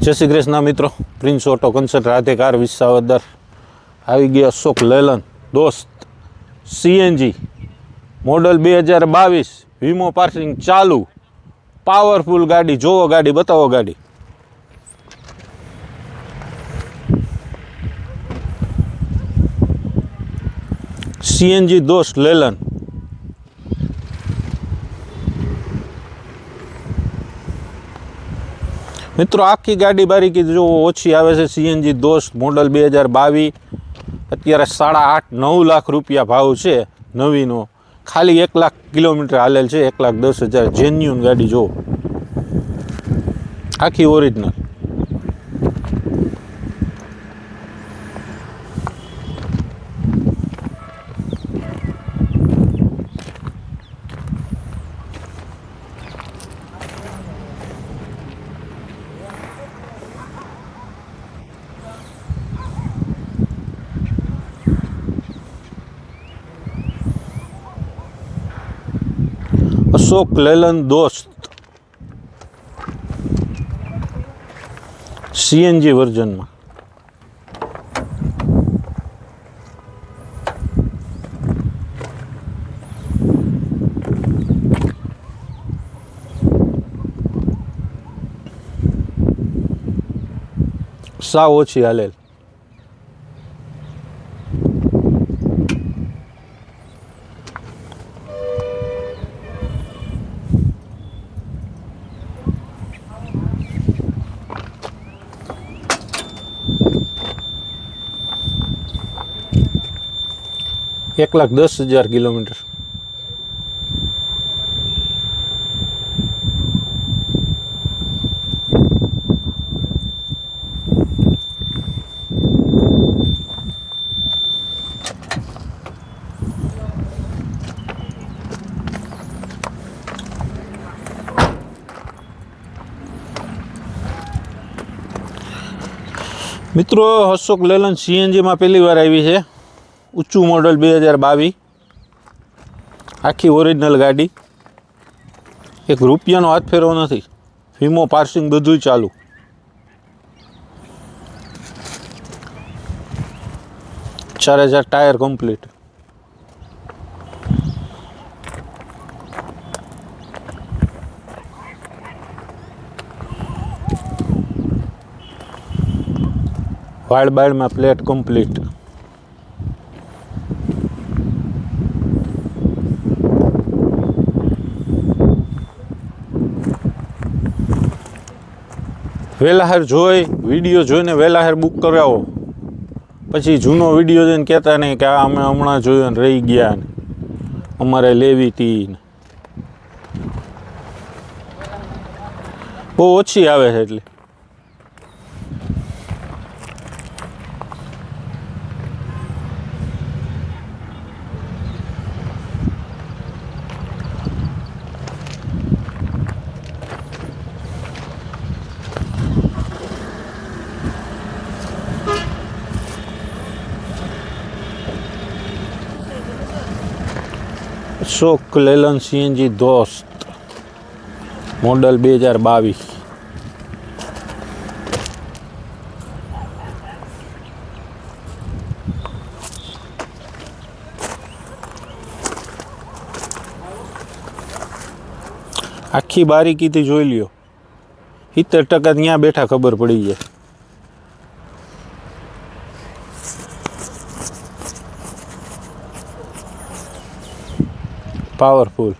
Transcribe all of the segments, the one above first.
જય શ્રી કૃષ્ણ મિત્રો. Prince Auto Concert Radhe Car, Visavadar. આવી ગયા Ashok Leyland, Dost CNG model બે હજાર બાવીસ વીમો પાર્સિંગ ચાલુ. પાવરફુલ ગાડી, જોવો ગાડી, બતાવો ગાડી. સીએનજી દોસ્ત, લેલન. મિત્રો, આખી ગાડી બારીકી જો ઓછી આવે છે. સીએનજી દોસ્ત, મોડલ બે હજાર બાવીસ અત્યારે સાડા આઠ, નવ લાખ રૂપિયા ભાવ છે નવીનો. ખાલી એક લાખ કિલોમીટર હાલેલ છે, એક લાખ દસ હજાર. જેન્યુન ગાડી જો. આખી original Ashok Leyland Dost. CNG વર્ઝનમાં. સાવ ઓછી હાલેલ. એક લાખ દસ હજાર કિલોમીટર. મિત્રો અશોક લેલન સીએનજીમાં પહેલી વાર આવી છે. ઊંચું મોડલ બે હજાર બાવીસ. આખી ઓરિજિનલ ગાડી. એક રૂપિયાનો હાથ ફેરવો નથી. વીમો પાર્સિંગ બધું ચાલુ. ચાર હજાર ટાયર કમ્પ્લીટ વાળ બાળમાં પ્લેટ કમ્પ્લીટ વેલાહાર જોઈ, વીડિયો જોઈને વેલાહાર બુક કરાવો. પછી જૂનો વીડિયો જોઈને કહેતા નહીં કે આ અમે હમણાં જોયો ને રહી ગયા ને. અમારે લેવી હતી બહુ ઓછી આવે છે એટલે. Ashok Leyland CNG Dost, model બે હજાર બાવીસ આખી બારીકીથી જોઈ લ્યો. સિત્તેર ટકા ત્યાં બેઠા ખબર પડી જાય. પાવરફુલ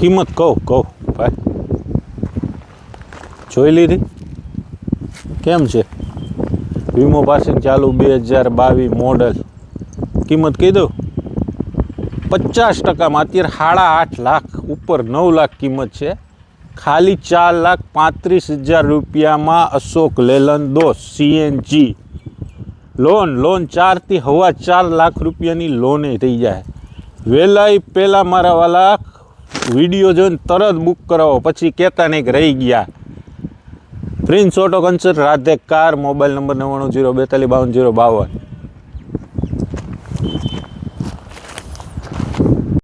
કિંમત કહું કહું, ભાઈ. જોઈ લીધી? કેમ છે? વીમો પાસિંગ ચાલુ બે હજાર બાવીસ મોડલ. કિંમત કહી દઉં પચાસ ટકામાં. અત્યારે સાડા આઠ લાખ, ઉપર નવ લાખ કિંમત છે. ખાલી ચાર લાખ પાંત્રીસ હજાર રૂપિયામાં Ashok Leyland Dost CNG loan loan ચારથી હવા ચાર લાખ રૂપિયાની લોને થઈ જાય. વહેલાય પહેલાં મારા વાલા વીડિયો જોઈને તરત બુક કરાવો, પછી કહેતા નહીં રહી ગયા. Prince Auto Concert, Radhe car, mobile number નવ્વાણું, જીરો બેતાલીસ, બાવન, જીરો બાવન.